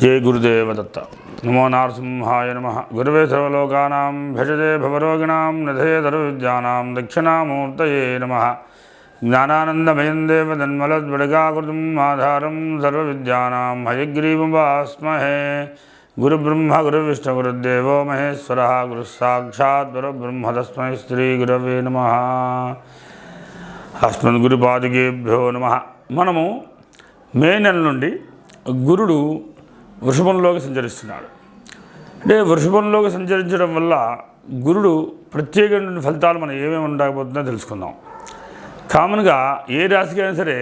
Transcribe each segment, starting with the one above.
జయ గురుదేవదత్త. నమో నారసింహాయ నమ. గురువే సర్వలోకానాం భజతే భవరోగిణాం నిధయే ధర్విద్యానాం దక్షిణామూర్తయే నమ. జ్ఞానానందమయం దేవదన్మలద్విడగాకృతం ఆధారం సర్వవిద్యానాం హయగ్రీవమాస్మహే గురుబ్రహ్మ గురువిష్ణు గురుదేవో మహేశ్వర గురు సాక్షాత్ పరబ్రహ్మ తస్మై శ్రీ గురవే నమ. అస్మద్ గురుపాదికేభ్యో నమ. మనము మే నెల నుండి గురుడు వృషభంలోకి సంచరిస్తున్నాడు. అంటే వృషభంలోకి సంచరించడం వల్ల గురుడు ప్రత్యేకమైన ఫలితాలు మనం ఏమేమి ఉండకపోతుందో తెలుసుకుందాం. కామన్గా ఏ రాశికి అయినా సరే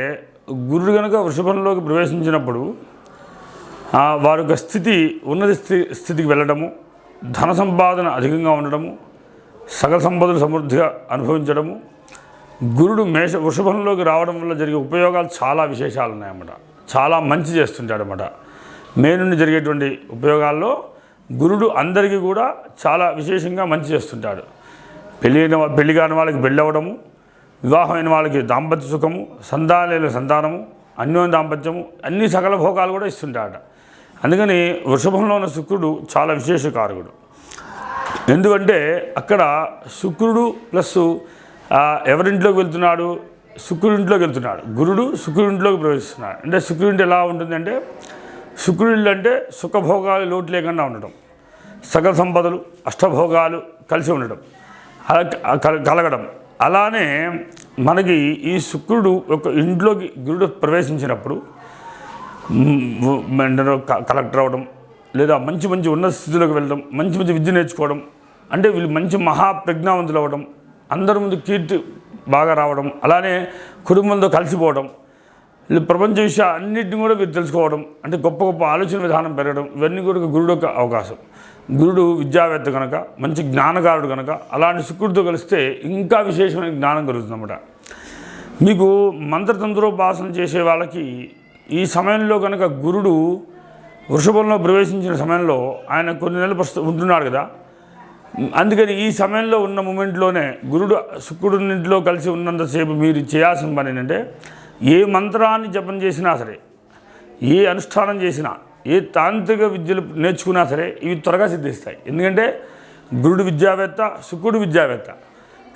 గురుడు కనుక వృషభంలోకి ప్రవేశించినప్పుడు వారి యొక్క స్థితి ఉన్నత స్థితికి వెళ్ళడము ధన సంపాదన అధికంగా ఉండడము సకల సంపదలు సమృద్ధిగా అనుభవించడము గురుడు మేష వృషభంలోకి రావడం వల్ల జరిగే ఉపయోగాలు చాలా విశేషాలు ఉన్నాయన్నమాట చాలా మంచి చేస్తుంటాడు అన్నమాట మే నుండి జరిగేటువంటి ఉపయోగాల్లో గురుడు అందరికీ కూడా చాలా విశేషంగా మంచి చేస్తుంటాడు. పెళ్ళి అయిన పెళ్ళి కాని వాళ్ళకి పెళ్ళి అవ్వడము వివాహమైన వాళ్ళకి దాంపత్య సుఖము సంతానలేని సంతానము అన్యోన్య దాంపత్యము అన్ని సకల భోగాలు కూడా ఇస్తుంటాడ అందుకని వృషభంలో ఉన్న శుక్రుడు చాలా విశేషకారకుడు. ఎందుకంటే అక్కడ శుక్రుడు ప్లస్ ఎవరింట్లోకి వెళ్తున్నాడు? శుక్రుడింట్లోకి వెళ్తున్నాడు. గురుడు శుక్రుడింట్లోకి ప్రవేశిస్తున్నాడు. అంటే శుక్రుడింటి ఎలా ఉంటుందంటే శుక్రుడిల్లు అంటే సుఖభోగాలు లోటు లేకుండా ఉండడం సకల సంపదలు అష్టభోగాలు కలిసి ఉండడం అలా కల- కలగడం. అలానే మనకి ఈ శుక్రుడు ఒక ఇంట్లోకి గురుడు ప్రవేశించినప్పుడు కలెక్టర్ అవడం లేదా మంచి మంచి ఉన్నత స్థితిలోకి వెళ్ళడం మంచి మంచి విద్య నేర్చుకోవడం అంటే వీళ్ళు మంచి మహాప్రజ్ఞావంతులు అవ్వడం అందరి ముందు కీర్తి బాగా రావడం అలానే కుటుంబంతో కలిసిపోవడం ప్రపంచ విషయాలు అన్నింటినీ కూడా మీరు తెలుసుకోవడం అంటే గొప్ప గొప్ప ఆలోచన విధానం పెరగడం ఇవన్నీ కూడా గురుడు యొక్క అవకాశం. గురుడు విద్యావేత్త కనుక మంచి జ్ఞానకారుడు కనుక అలాంటి శుక్రుడితో కలిస్తే ఇంకా విశేషమైన జ్ఞానం కలుగుతుందన్నమాట. మీకు మంత్రతంత్రోపాసన చేసే వాళ్ళకి ఈ సమయంలో కనుక గురుడు వృషభంలో ప్రవేశించిన సమయంలో ఆయన కొన్ని నెలలు ప్రస్తు ఉంటున్నాడు కదా. అందుకని ఈ సమయంలో ఉన్న మూమెంట్లోనే గురుడు శుక్రుడినింటిలో కలిసి ఉన్నంతసేపు మీరు చేయాల్సిన పని ఏంటంటే ఏ మంత్రాన్ని జపం చేసినా సరే ఏ అనుష్ఠానం చేసినా ఏ తాంత్రిక విద్యలు నేర్చుకున్నా సరే ఇవి త్వరగా సిద్ధిస్తాయి. ఎందుకంటే గురుడు విద్యావేత్త శుక్రుడు విద్యావేత్త.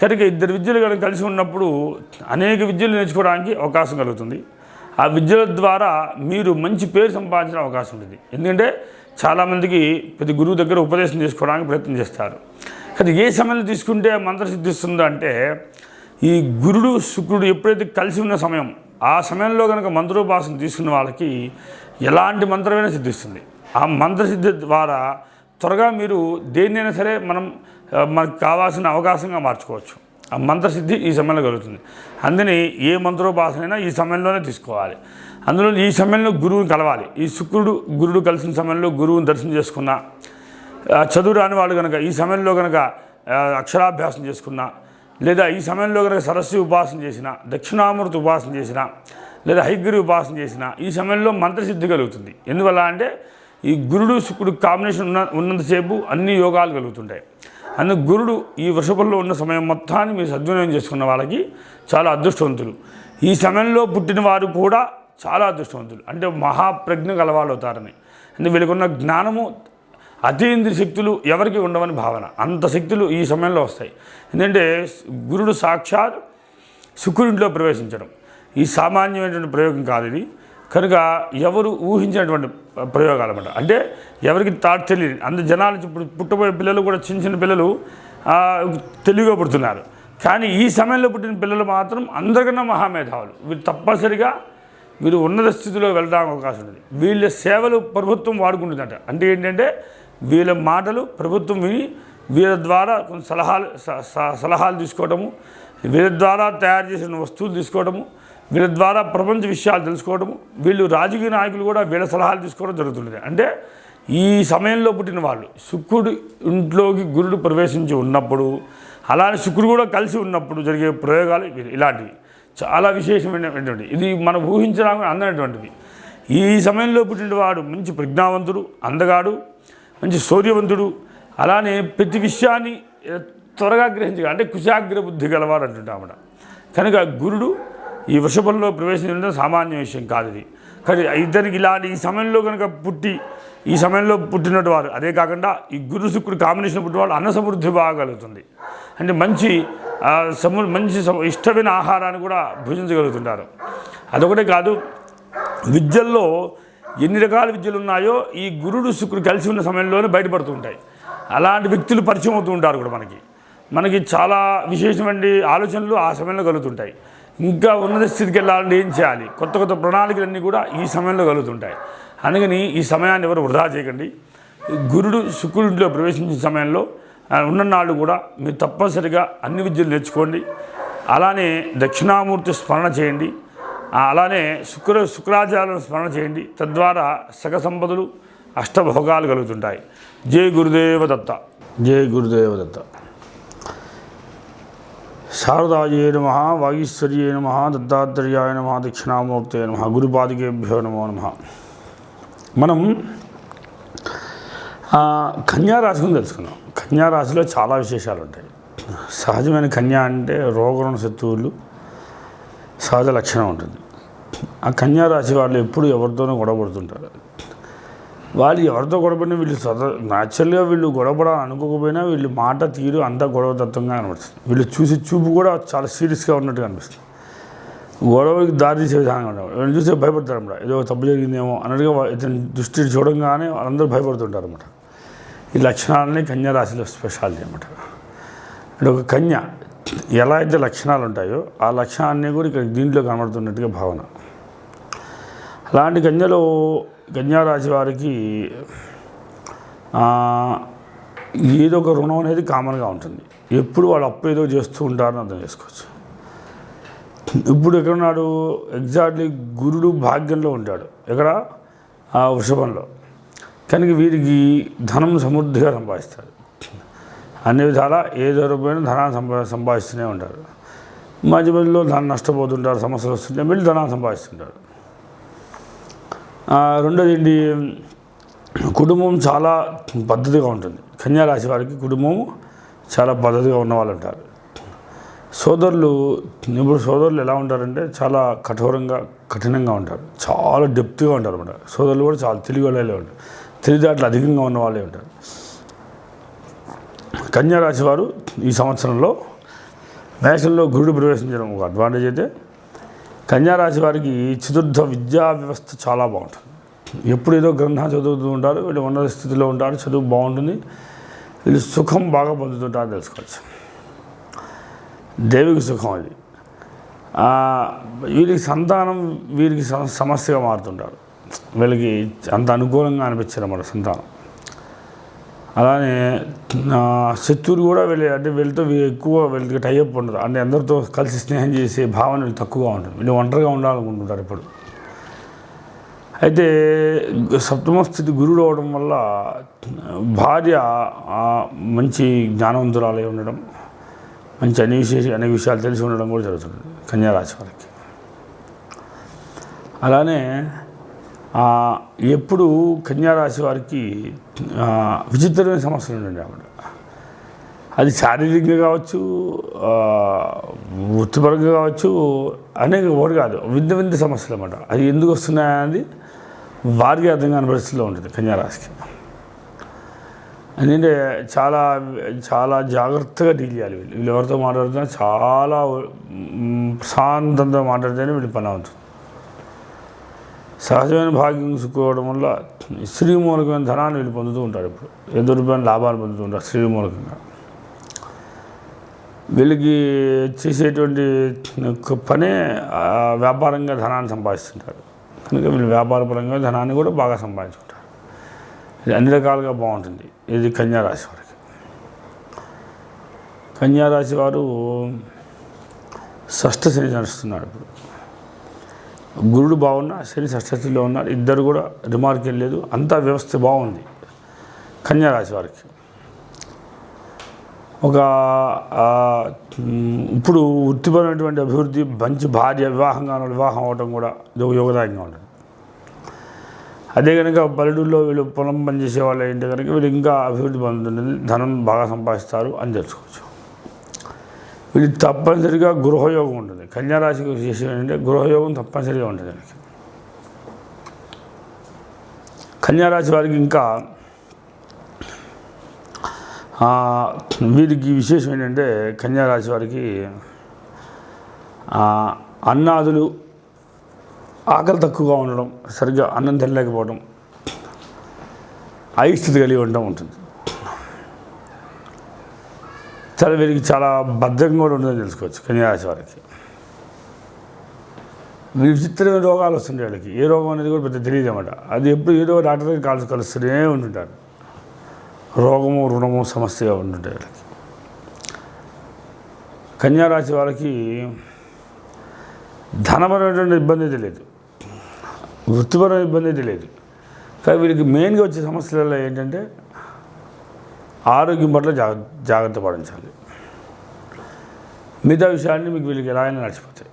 కనుక ఇద్దరు విద్యలు కనుక కలిసి ఉన్నప్పుడు అనేక విద్యలు నేర్చుకోవడానికి అవకాశం కలుగుతుంది. ఆ విద్యల ద్వారా మీరు మంచి పేరు సంపాదించిన అవకాశం ఉంటుంది. ఎందుకంటే చాలామందికి ప్రతి గురువు దగ్గర ఉపదేశం చేసుకోవడానికి ప్రయత్నం చేస్తారు. కానీ ఏ సమయంలో తీసుకుంటే మంత్ర సిద్ధిస్తుందో అంటే ఈ గురుడు శుక్రుడు ఎప్పుడైతే కలిసి ఉన్న సమయం ఆ సమయంలో కనుక మంత్రోపాసన తీసుకున్న వాళ్ళకి ఎలాంటి మంత్రమైనా సిద్ధిస్తుంది. ఆ మంత్రసిద్ధి ద్వారా త్వరగా మీరు దేన్నైనా సరే మనం మనకు కావాల్సిన అవకాశంగా మార్చుకోవచ్చు. ఆ మంత్రసిద్ధి ఈ సమయంలో కలుగుతుంది. అందుని ఏ మంత్రోపాసనైనా ఈ సమయంలోనే తీసుకోవాలి. అందులో ఈ సమయంలో గురువుని కలవాలి. ఈ శుక్రుడు గురుడు కలిసిన సమయంలో గురువుని దర్శనం చేసుకున్న చదువు రాని వాళ్ళు కనుక ఈ సమయంలో కనుక అక్షరాభ్యాసం చేసుకున్నా లేదా ఈ సమయంలో కనుక సరస్వతి ఉపాసన చేసిన దక్షిణామూర్తి ఉపాసన చేసిన లేదా హైగిరి ఉపాసన చేసిన ఈ సమయంలో మంత్రసిద్ధి కలుగుతుంది. ఎందువల్ల అంటే ఈ గురుడు శుక్రుడు కాంబినేషన్ ఉన్న ఉన్నంతసేపు అన్ని యోగాలు కలుగుతుంటాయి. అందుకు గురుడు ఈ వృషభంలో ఉన్న సమయం మొత్తాన్ని మీరు సద్వినియోగం చేసుకున్న వాళ్ళకి చాలా అదృష్టవంతులు. ఈ సమయంలో పుట్టిన వారు కూడా చాలా అదృష్టవంతులు. అంటే మహాప్రజ్ఞ గలవాళ్ళు అవుతారని అంటే వీళ్ళకున్న జ్ఞానము అతీంద్రియ శక్తులు ఎవరికి ఉండవని భావన. అంత శక్తులు ఈ సమయంలో వస్తాయి. ఎందుకంటే గురుడు సాక్షాత్ శుక్రుడిలో ప్రవేశించడం. ఈ సామాన్యమైనటువంటి ప్రయోగం కాదు ఇది. కనుక ఎవరు ఊహించినటువంటి ప్రయోగాలు అనమాట అంటే ఎవరికి తాట్ తెలియదు. అంత జనాలు ఇప్పుడు పుట్టబోయే పిల్లలు కూడా చిన్న చిన్న పిల్లలు తెలివిగా పుడుతున్నారు. కానీ ఈ సమయంలో పుట్టిన పిల్లలు మాత్రం అందరికన్నా మహామేధావులు. వీరు తప్పనిసరిగా వీరు ఉన్నత స్థితిలో వెళ్ళడానికి అవకాశం ఉంది. వీళ్ళ సేవలు ప్రభుత్వం వాడుకుంటుందట. అంటే ఏంటంటే వీళ్ళ మాటలు ప్రభుత్వం విని వీళ్ళ ద్వారా కొన్ని సలహాలు స- స- సలహాలు తీసుకోవడము వీళ్ళ ద్వారా తయారు చేసిన వస్తువులు తీసుకోవడము వీళ్ళ ద్వారా ప్రపంచ విషయాలు తెలుసుకోవడము వీళ్ళు రాజకీయ నాయకులు కూడా వీళ్ళ సలహాలు తీసుకోవడం జరుగుతుంది అంటే ఈ సమయంలో పుట్టిన వాళ్ళు శుక్రుడు ఇంట్లోకి గురుడు ప్రవేశించి ఉన్నప్పుడు అలానే శుక్రుడు కూడా కలిసి ఉన్నప్పుడు జరిగే ప్రయోగాలు ఇలాంటివి. చాలా విశేషమైనటువంటి ఇది మనం ఊహించడానికి అందనటువంటిది. ఈ సమయంలో పుట్టిన వాడు మంచి ప్రజ్ఞావంతుడు అందగాడు మంచి శౌర్యవంతుడు. అలానే ప్రతి విషయాన్ని త్వరగా గ్రహించగల అంటే కుశాగ్ర బుద్ధి గలవాడు అంటుంటామట కనుక గురుడు ఈ వృషభంలో ప్రవేశించడం సామాన్య విషయం కాదు ఇది. కానీ ఇద్దరికి ఇలాంటి ఈ సమయంలో కనుక పుట్టి ఈ సమయంలో పుట్టినట్టు వారు అదే కాకుండా ఈ గురు శుక్రుడు కాంబినేషన్ పుట్టిన వాళ్ళు అన్న సమృద్ధి బాగా కలుగుతుంది అంటే మంచి సము మంచి ఇష్టమైన ఆహారాన్ని కూడా భుజించగలుగుతుంటారు. అదొకటే కాదు విద్యల్లో ఎన్ని రకాల విద్యలు ఉన్నాయో ఈ గురుడు శుక్రుడు కలిసి ఉన్న సమయంలోనే బయటపడుతూ ఉంటాయి అలాంటి వ్యక్తులు పరిచయం అవుతూ ఉంటారు కూడా మనకి. మనకి చాలా విశేషమైన ఆలోచనలు ఆ సమయంలో కలుగుతుంటాయి. ఇంకా ఉన్నత స్థితికి వెళ్ళాలంటే ఏం చేయాలి? కొత్త కొత్త ప్రణాళికలన్నీ కూడా ఈ సమయంలో కలుగుతుంటాయి. అందుకని ఈ సమయాన్ని ఎవరు వృధా చేయకండి. గురుడు శుక్రుడిలో ప్రవేశించిన సమయంలో ఉన్న నాళ్ళు కూడా మీరు తప్పనిసరిగా అన్ని విద్యలు నేర్చుకోండి. అలానే దక్షిణామూర్తి స్మరణ చేయండి. అలానే శుక్ర శుక్రాచార్యులను స్మరణ చేయండి. తద్వారా సగ సంపదలు అష్టభోగాలు కలుగుతుంటాయి. జై గురుదేవ దత్త జై గురుదేవ దత్త శారదాయే నమ వాగీశ్వర్యే నమ దత్తాత్రేయాయ నమ దక్షిణామూర్తే నమ గురుపాదికేభ్యో నమో నమ. మనం ఆ, కన్యా గురించి తెలుసుకున్నాం. కన్యారాశిలో చాలా విశేషాలు ఉంటాయి సహజమైన కన్యా అంటే రోగరుణ శత్రువులు సహజ లక్షణం ఉంటుంది. ఆ కన్యా రాశి వాళ్ళు ఎప్పుడు ఎవరితోనో గొడవపడుతుంటారు. వాళ్ళు ఎవరితో గొడవపడినా వీళ్ళు సద న్యాచురల్గా వీళ్ళు గొడవపడాలని అనుకోకపోయినా వీళ్ళు మాట తీరు అంతా గొడవతత్వంగా కనిపిస్తుంది వీళ్ళు చూసి చూపు కూడా చాలా సీరియస్గా ఉన్నట్టు కనిపిస్తుంది గొడవకి దారి తీసే విధానంగా ఉంటారు వీళ్ళు చూస్తే భయపడతారు అన్నమాట ఏదో తప్పు జరిగిందేమో అన్నట్టుగా ఇతని దృష్టి చూడంగానే వాళ్ళందరూ భయపడుతుంటారు అనమాట ఈ లక్షణాలని కన్యా రాశిలో స్పెషాలిటీ అనమాట అంటే ఒక కన్య ఎలా అయితే లక్షణాలు ఉంటాయో ఆ లక్షణాన్ని కూడా ఇక్కడ దీంట్లో కనబడుతున్నట్టుగా భావన. అలాంటి గంజలో గంజారాశి వారికి ఏదో ఒక రుణం అనేది కామన్గా ఉంటుంది. ఎప్పుడు వాళ్ళు అప్పు ఏదో చేస్తూ ఉంటారని అర్థం చేసుకోవచ్చు. ఇప్పుడు ఎక్కడున్నాడు? ఎగ్జాక్ట్లీ గురుడు భాగ్యంలో ఉంటాడు. ఎక్కడ? ఆ వృషభంలో. కనుక వీరికి ధనం సమృద్ధిగా సంపాదిస్తారు అన్ని విధాలా ఏదో రూపాయలు ధనాన్ని సంపా సంపాదిస్తూనే ఉంటారు. మధ్య మధ్యలో ధనం నష్టపోతుంటారు సమస్యలు వస్తుంటే మళ్ళీ ధనాన్ని సంపాదిస్తుంటారు. రెండోది ఏంటి? కుటుంబం చాలా పద్ధతిగా ఉంటుంది. కన్యారాశి వారికి కుటుంబం చాలా పద్ధతిగా ఉన్న వాళ్ళు ఉంటారు. సోదరులు ఇప్పుడు సోదరులు ఎలా ఉంటారంటే చాలా కఠోరంగా కఠినంగా ఉంటారు. చాలా డెప్త్గా ఉంటారు అన్నమాట. సోదరులు కూడా చాలా తెలివి వాళ్ళే ఉంటారు. తెలివితేటలు అధికంగా ఉన్న వాళ్ళే ఉంటారు. కన్యారాశి వారు ఈ సంవత్సరంలో మేషంలో గురుడు ప్రవేశించడం ఒక అడ్వాంటేజ్ అయితే కన్యారాశి వారికి చతుర్థ విద్యా వ్యవస్థ చాలా బాగుంటుంది. ఎప్పుడు ఏదో గ్రంథం చదువుతూ ఉంటారు వీళ్ళు ఉన్నత స్థితిలో ఉంటారు చదువు బాగుంటుంది వీళ్ళు సుఖం బాగా పొందుతుంటారు తెలుసుకోవచ్చు. దేవికి సుఖం అది. వీరికి సంతానం వీరికి సమ- సమస్యగా మారుతుంటారు. వీళ్ళకి అంత అనుకూలంగా అనిపించారు అన్నమాట సంతానం. అలానే చిత్తూరు శత్రువులు కూడా వీళ్ళు అంటే వీళ్ళతో ఎక్కువ వీళ్ళకి టైఅప్ ఉండదు అంటే అందరితో కలిసి స్నేహం చేసే భావన తక్కువగా ఉంటుంది వీళ్ళు ఒంటరిగా ఉండాలనుకుంటుంటారు ఇప్పుడు. అయితే సప్తమ స్థితి గురుడు అవడం వల్ల భార్య మంచి జ్ఞానవంతురాలై ఉండడం మంచి అన్ని విశేష అనేక విషయాలు తెలిసి ఉండడం కూడా జరుగుతుంది కన్యారాశి వారికి. అలానే ఎప్పుడు కన్యారాశి వారికి విచిత్రమైన సమస్యలు ఉండండి ఆవిడ అది శారీరకంగా కావచ్చు వృత్తిపరంగా కావచ్చు అనేక ఒకటి కాదు వింత వింత సమస్యలు అన్నమాట. అది ఎందుకు వస్తున్నాయనేది వారికి అర్థం కాని పరిస్థితిలో ఉంటుంది కన్యారాశికి. ఎందుకంటే చాలా చాలా జాగ్రత్తగా డీల్ చేయాలి వీళ్ళు. వీళ్ళు ఎవరితో మాట్లాడుతున్నా చాలా ప్రశాంతంతో మాట్లాడితేనే వీళ్ళు పని అవుతుంది. సహజమైన భాగ్యం చూసుకోవడం వల్ల స్త్రీ మూలకమైన ధనాన్ని వీళ్ళు పొందుతూ ఉంటారు ఇప్పుడు. ఏదో రూపాయలు లాభాలు పొందుతూ ఉంటారు స్త్రీ మూలకంగా. వీళ్ళకి చేసేటువంటి పనే వ్యాపారంగా ధనాన్ని సంపాదిస్తుంటారు. కనుక వీళ్ళు వ్యాపారపరంగా ధనాన్ని కూడా బాగా సంపాదించుకుంటారు. ఇది అన్ని రకాలుగా బాగుంటుంది. ఇది కన్యారాశి వారికి. కన్యారాశి వారు షష్ఠ శని నడుస్తున్నాడు ఇప్పుడు. గురుడు బాగున్నా శని షష్ఠస్థితిలో ఉన్నారు ఇద్దరు కూడా రిమార్క్ ఏం లేదు అంతా వ్యవస్థ బాగుంది. కన్యా రాశి వారికి. ఒక ఇప్పుడు వృత్తిపరమైనటువంటి అభివృద్ధి మంచి భార్య వివాహంగా ఉన్న వివాహం అవడం కూడా ఇది ఒక యోగదాయంగా ఉంటుంది. అదే కనుక పల్లెటూరులో వీళ్ళు పొలం పనిచేసే వాళ్ళు ఏంటి కనుక వీళ్ళు ఇంకా అభివృద్ధి పొందుతుంది ధనం బాగా సంపాదిస్తారు అని తెలుసుకోవచ్చు. వీళ్ళు తప్పనిసరిగా గృహయోగం ఉంటుంది. కన్యారాశికి విశేషం ఏంటంటే గృహయోగం తప్పనిసరిగా ఉంటుంది వీళ్ళకి కన్యారాశి వారికి ఇంకా వీరికి విశేషం ఏంటంటే కన్యారాశి వారికి అన్నాదులు ఆకలి తక్కువగా ఉండడం సరిగ్గా అన్నం తినలేకపోవడం అయిస్థితి కలిగి ఉండడం ఉంటుంది. చాలా వీరికి చాలా భద్రంగా కూడా ఉంటుందని తెలుసుకోవచ్చు కన్యారాశి వారికి. విచిత్రమైన రోగాలు వస్తుంటాయి వాళ్ళకి. ఏ రోగం అనేది కూడా పెద్ద తెలియదు అన్నమాట. అది ఎప్పుడు ఏదో డాక్టర్ దగ్గర కాల్సి కలుస్తూనే ఉంటుంటారు. రోగము రుణము సమస్యగా ఉంటుంటాయి వాళ్ళకి. కన్యారాశి వాళ్ళకి ధనపరమైనటువంటి ఇబ్బంది అయితే లేదు. వృత్తిపరమైన ఇబ్బంది అయితే లేదు. కానీ వీళ్ళకి మెయిన్గా వచ్చే సమస్యలలో ఏంటంటే ఆరోగ్యం పట్ల జాగ్ర జాగ్రత్త పడించాలి మిగతా విషయాన్ని మీకు వీళ్ళకి ఎలా అయినా నడిచిపోతాయి.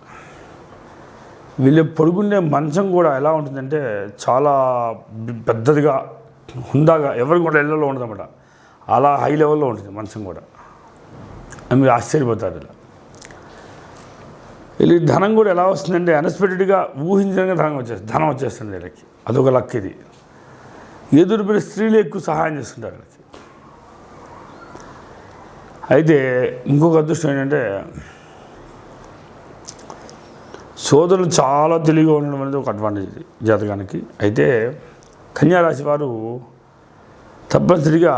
వీళ్ళు పడుకునే మంచం కూడా ఎలా ఉంటుందంటే చాలా పెద్దదిగా హుందాగా ఎవరికి కూడా ఇళ్ళలో ఉండదన్నమాట. అలా హై లెవెల్లో ఉంటుంది మంచం కూడా. అని మీరు ఆశ్చర్యపోతారు ఇలా. వీళ్ళకి ధనం కూడా ఎలా వస్తుందంటే అన్ఎక్స్పెక్టెడ్గా ఊహించడానికి ధనం వచ్చేస్తుంది ధనం వచ్చేస్తుంది వీళ్ళకి. అదొక లక్ ఇది. ఎదురుపడిన స్త్రీలు ఎక్కువ సహాయం చేస్తుంటారు వీళ్ళకి. అయితే ఇంకొక అదృష్టం ఏంటంటే సోదరులు చాలా తెలివిగా ఉండడం అనేది ఒక అడ్వాంటేజ్ జాతకానికి. అయితే కన్యారాశి వారు తప్పనిసరిగా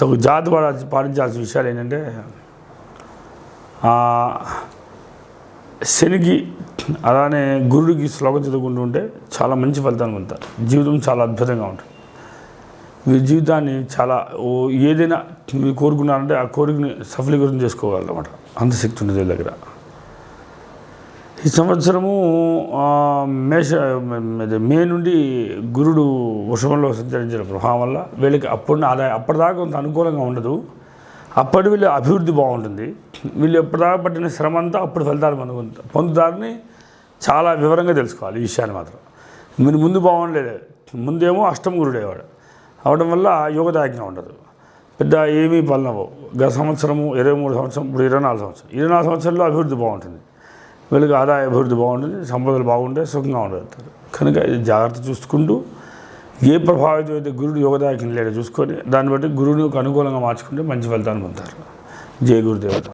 తగు జాతి పాటించాల్సిన విషయాలు ఏంటంటే శనికి అలానే గురుడికి శ్లోకం చదువుకుంటూ ఉంటే చాలా మంచి ఫలితాన్ని పొందుతారు. జీవితం చాలా అద్భుతంగా ఉంటుంది. మీ జీవితాన్ని చాలా ఓ ఏదైనా మీరు కోరుకున్నారంటే ఆ కోరికని సఫలీకృతం చేసుకోవాలన్నమాట అంత శక్తి ఉంది దగ్గర. ఈ సంవత్సరము మేష మే నుండి గురుడు వృషభంలో సంచరించిన ప్రభావం వల్ల వీళ్ళకి అప్పుడు ఆదాయం అప్పటిదాకా కొంత అనుకూలంగా ఉండదు. అప్పటి వీళ్ళ అభివృద్ధి బాగుంటుంది. వీళ్ళు ఎప్పటిదాకా పట్టిన శ్రమ అంతా అప్పుడు ఫలితాలు పొందుకుంటారు పొందుతారని చాలా వివరంగా తెలుసుకోవాలి ఈ విషయాన్ని మాత్రం. మీరు ముందు బాగుండలేదు ముందేమో అష్టమ గురుడేవాడు అవడం వల్ల యోగదాయకంగా ఉండదు. పెద్ద ఏమీ పనులవు గత సంవత్సరము ఇరవై మూడు సంవత్సరం ఇప్పుడు ఇరవై నాలుగు సంవత్సరం. ఇరవై నాలుగు సంవత్సరంలో అభివృద్ధి బాగుంటుంది. వీళ్ళకి ఆదాయ అభివృద్ధి బాగుంటుంది సంపదలు బాగుంటే సుఖంగా ఉండగలుగుతారు కనుక ఇది జాగ్రత్త చూసుకుంటూ ఏ ప్రభావితం అయితే గురుడు యోగదాయకం లేదో చూసుకొని దాన్ని బట్టి గురువుని అనుకూలంగా మార్చుకుంటే మంచి ఫలితాన్ని పొందుతారు. జయ గురుదేవత.